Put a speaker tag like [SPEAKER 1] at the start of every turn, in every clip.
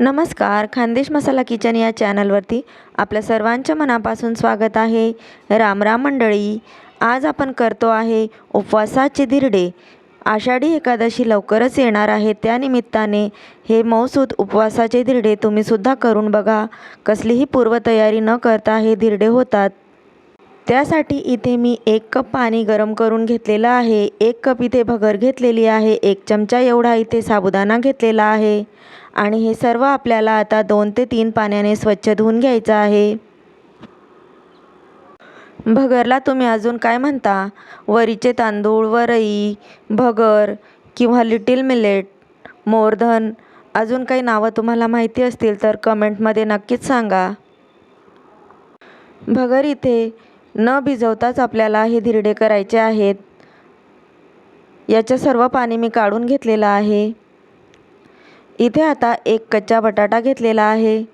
[SPEAKER 1] नमस्कार खानदेश मसाला किचन या चॅनलवरती आपल्या सर्वांच्या मनापासून स्वागत आहे. रामराम मंडळी आज आपण करतो आहे उपवासाचे धिरडे. आषाढी एकादशी लवकरच येणार आहे त्यानिमित्ताने हे मौसूद उपवासाचे धिरडे तुम्हीसुद्धा करून बघा. कसलीही पूर्वतयारी न करता हे धिरडे होतात. त्यासाठी इथे मी एक कप पाणी गरम करून घेतलेलं आहे. एक कप इथे भगर घेतलेली आहे. एक चमचा एवढा इथे साबुदाणा घेतलेला आहे. आणि हे सर्व आपल्याला आता दोन ते तीन पाण्याने स्वच्छ धुवून घ्यायचं आहे. भगरला तुम्ही अजून काय म्हणता? वरीचे तांदूळ वरई भगर किंवा लिटिल मिलेट मोरधन अजून काही नावं तुम्हाला माहिती असतील तर कमेंटमध्ये नक्कीच सांगा. भगर इथे न भिजवताच आपल्याला हे धिरडे करायचे आहेत. याचं सर्व पाणी मी काढून घेतलेलं आहे. इथे आता एक कच्चा बटाटा घेतलेला आहे.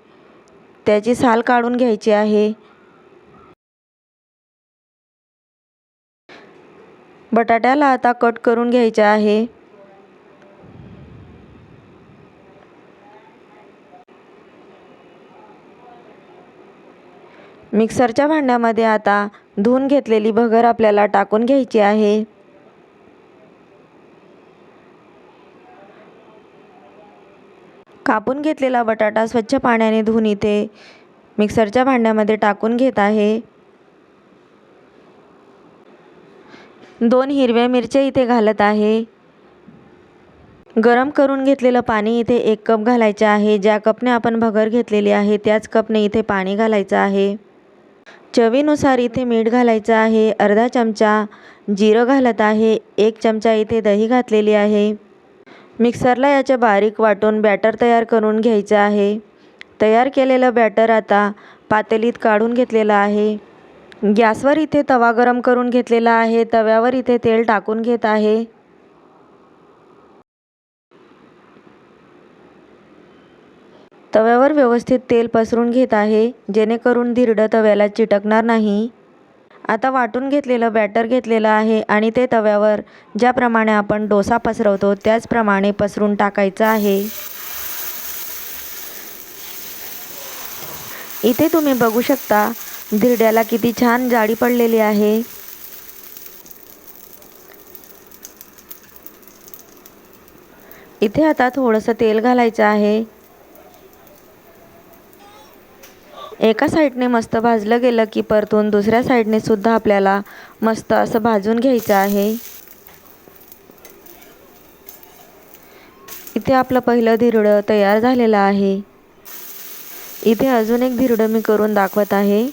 [SPEAKER 1] त्याची साल काढून घ्यायची आहे. बटाट्याला आता कट करून घ्यायचे आहे. मिक्सरच्या भांड्यामध्ये आता धुवून घेतलेली भगर आपल्याला टाकून घ्यायची आहे. कापून घेतलेला बटाटा स्वच्छ पाण्याने धुवून इथे मिक्सरच्या भांड्यामध्ये टाकून घेत आहे. दोन हिरव्या मिरच्या इथे घालत आहे. गरम करून घेतलेलं पाणी इथे एक कप घालायचं आहे. ज्या कपने आपण भगर घेतलेली आहे त्याच कपने इथे पाणी घालायचं आहे. चवीनुसार इथे मीठ घालायचं आहे. अर्धा चमचा जिरं घालत आहे. एक चमचा इथे दही घातलेली आहे. मिक्सरला याच्या बारीक वाटून बॅटर तयार करून घ्यायचं आहे. तयार केलेलं बॅटर आता पातेलीत काढून घेतलेलं आहे. गॅसवर इथे तवा गरम करून घेतलेला आहे. तव्यावर इथे तेल टाकून घेत आहे. तव्यावर व्यवस्थित तेल पसरून घेत आहे जेणेकरून धिरडं तव्याला चिटकणार नाही. आता वाटून घेतलेलं बॅटर घेतलेलं आहे आणि ते तव्यावर ज्याप्रमाणे आपण डोसा पसरवतो त्याचप्रमाणे पसरून टाकायचं आहे. इथे तुम्ही बघू शकता धिरड्याला किती छान जाळी पडलेली आहे. इथे आता थोडंसं तेल घालायचं आहे. एका साईडने मस्त भाजलं गेलं की परतून दुसऱ्या साईडने सुद्धा आपल्याला मस्त असं भाजून घ्यायचं आहे. इथे आपलं पहिलं धिरडं तयार झालेलं आहे. इथे अजून एक धिरडं मी करून दाखवत आहे.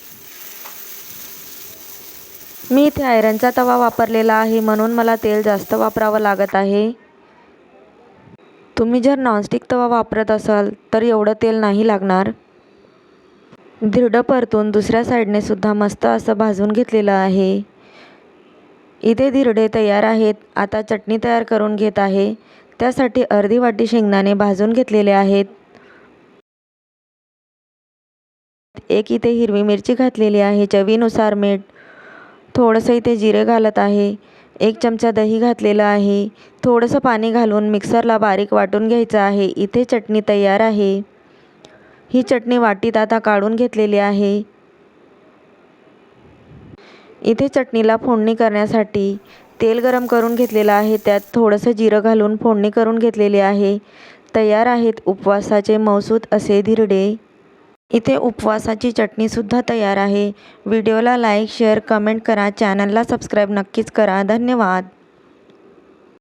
[SPEAKER 1] मी इथे आयरनचा तवा वापरलेला आहे म्हणून मला तेल जास्त वापरावं लागत आहे. तुम्ही जर नॉनस्टिक तवा वापरत असाल तर एवढं तेल नाही लागणार. धिरडं परतून दुसऱ्या साईडने सुद्धा मस्त असं भाजून घेतलेलं आहे. इथे धिरडे तयार आहेत. आता चटणी तयार करून घेत आहे. त्यासाठी अर्धी वाटी शेंगदाणे भाजून घेतलेले आहेत. एक इथे हिरवी मिरची घातलेली आहे. चवीनुसार मीठ थोडंसं इथे जिरे घालत आहे. एक चमचा दही घातलेलं आहे. थोडंसं पाणी घालून मिक्सरला बारीक वाटून घ्यायचं आहे. इथे चटणी तयार आहे. ही चटणी वाटीत आता काढून घेतलेली आहे. इथे चटणीला फोडणी करण्यासाठी तेल गरम करून घेतलेलं आहे. त्यात थोडंसं जिरं घालून फोडणी करून घेतलेली आहे. तयार आहेत उपवासाचे मौसूद असे धिरडे. इथे उपवासाची चटणीसुद्धा तयार आहे. व्हिडिओला लाईक शेअर कमेंट करा. चॅनलला सबस्क्राईब नक्कीच करा. धन्यवाद.